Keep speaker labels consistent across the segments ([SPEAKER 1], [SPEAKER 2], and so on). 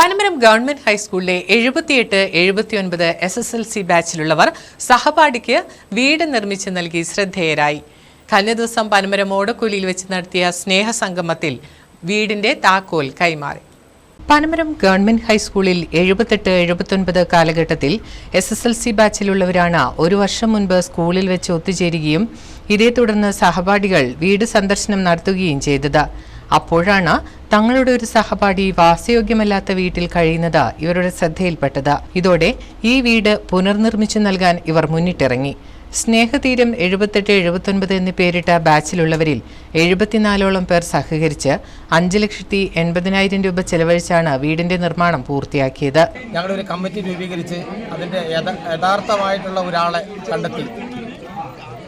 [SPEAKER 1] Panamaram government ഹൈസ്കൂളിലെ എഴുപത്തിയെട്ട് എഴുപത്തിയൊൻപത് എസ് എസ് എൽ സി ബാച്ചിലുള്ളവർ സഹപാഠിക്ക് വീട് നിർമ്മിച്ച് നൽകി ശ്രദ്ധേയരായി. കഴിഞ്ഞ ദിവസം പനമരം ഓടക്കുലിയിൽ വെച്ച് നടത്തിയ സ്നേഹസംഗമത്തിൽ വീടിന്റെ താക്കോൽ കൈമാറി. പനമരം ഗവൺമെന്റ് ഹൈസ്കൂളിൽ എഴുപത്തെട്ട് എഴുപത്തൊൻപത് കാലഘട്ടത്തിൽ എസ് എസ് എൽ സി ബാച്ചിലുള്ളവരാണ് ഒരു വർഷം മുൻപ് സ്കൂളിൽ വെച്ച് ഒത്തുചേരുകയും ഇതേ തുടർന്ന് സഹപാഠികൾ വീട് സന്ദർശനം നടത്തുകയും ചെയ്തത്. അപ്പോഴാണ് തങ്ങളുടെ ഒരു സഹപാഠി വാസയോഗ്യമല്ലാത്ത വീട്ടിൽ കഴിയുന്നത് ഇവരുടെ ശ്രദ്ധയിൽപ്പെട്ടത്. ഇതോടെ ഈ വീട് പുനർനിർമ്മിച്ചു നൽകാൻ ഇവർ മുന്നിട്ടിറങ്ങി. സ്നേഹതീരം എഴുപത്തെട്ട് എഴുപത്തൊൻപത് എന്ന് പേരിട്ട ബാച്ചിലുള്ളവരിൽ എഴുപത്തിനാലോളം പേർ സഹകരിച്ച് അഞ്ച് ലക്ഷത്തി എൺപതിനായിരം രൂപ ചെലവഴിച്ചാണ് വീടിന്റെ നിർമ്മാണം പൂർത്തിയാക്കിയത്.
[SPEAKER 2] ഞങ്ങളൊരു കമ്മിറ്റി രൂപീകരിച്ച് അതിന്റെ യഥാർത്ഥമായിട്ടുള്ള ഒരാളെ കണ്ടെത്തി.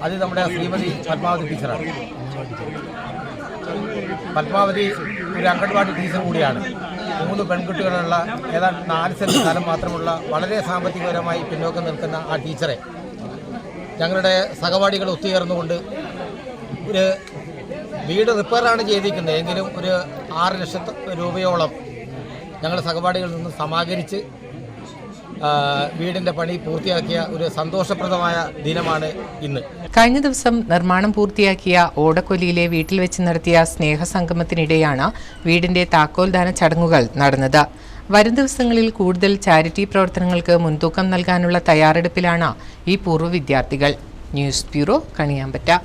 [SPEAKER 2] അത് നമ്മുടെ ശ്രീമതി പത്മാവതി ടീച്ചറാണ്. പത്മാവതി ഒരു അംഗൻവാടി ടീച്ചർ കൂടിയാണ്. മൂന്ന് പെൺകുട്ടികളുള്ള ഏതാണ്ട് നാല് സെന്റ് സ്ഥലം മാത്രമുള്ള വളരെ സാമ്പത്തികപരമായി പിന്നോക്കം നിൽക്കുന്ന ആ ടീച്ചറെ. ഞങ്ങളുടെ സഹപാഠികൾ ഒത്തുചേർന്നുകൊണ്ട് ഒരു വീട് റിപ്പയറാണ് ചെയ്തിരിക്കുന്നത്. എങ്കിലും ഒരു ആറ് ലക്ഷത്തി രൂപയോളം ഞങ്ങളുടെ സഹപാഠികളിൽ നിന്ന് സമാഹരിച്ച് ആ, വീടിന്റെ പണി പൂർത്തിയാക്കിയ ഒരു സന്തോഷപ്രദമായ ദിനമാണ് ഇന്ന്.
[SPEAKER 1] കഴിഞ്ഞ ദിവസം നിർമ്മാണം പൂർത്തിയാക്കിയ ഓടക്കൊലിയിലെ വീട്ടിൽ വെച്ച് നടത്തിയ സ്നേഹസംഗമത്തിനിടെയാണ് വീടിന്റെ താക്കോൽദാന ചടങ്ങുകൾ നടന്നത്. വരും ദിവസങ്ങളിൽ കൂടുതൽ ചാരിറ്റി പ്രവർത്തനങ്ങൾക്ക് മുൻതൂക്കം നൽകാനുള്ള തയ്യാറെടുപ്പിലാണ് ഈ പൂർവ വിദ്യാർത്ഥികൾ. News bureau Kaniyambetta.